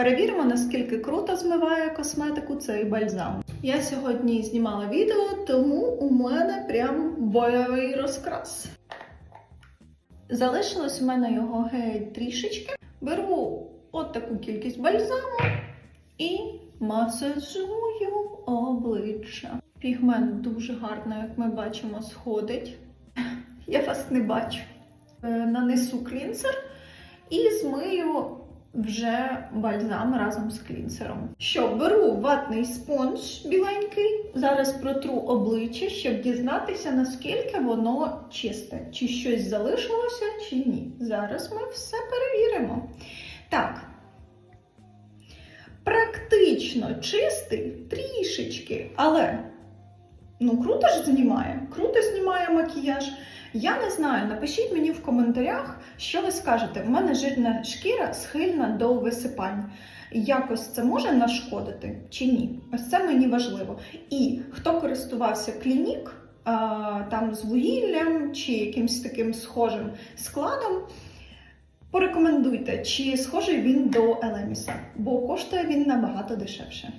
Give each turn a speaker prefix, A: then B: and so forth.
A: Перевіримо, наскільки круто змиває косметику цей бальзам. Я сьогодні знімала відео, тому у мене прям бойовий розкрас. Залишилось у мене його геть трішечки. Беру от таку кількість бальзаму і масажую обличчя. Пігмент дуже гарно, як ми бачимо, сходить. Я вас не бачу. Е, Нанесу клінсер і змию вже бальзам разом з клінсером. Що, беру ватний спонж біленький, зараз протру обличчя, щоб дізнатися, наскільки воно чисте, чи щось залишилося, чи ні. Зараз ми все перевіримо. Так. Практично чистий трішечки, але ну круто ж знімає, круто знімає макіяж. Я не знаю, напишіть мені в коментарях, що ви скажете. У мене жирна шкіра схильна до висипань. Якось це може нашкодити чи ні? Ось це мені важливо. І хто користувався клінік а, там з вугіллям чи якимось таким схожим складом, порекомендуйте, чи схожий він до Елеміса, бо коштує він набагато дешевше.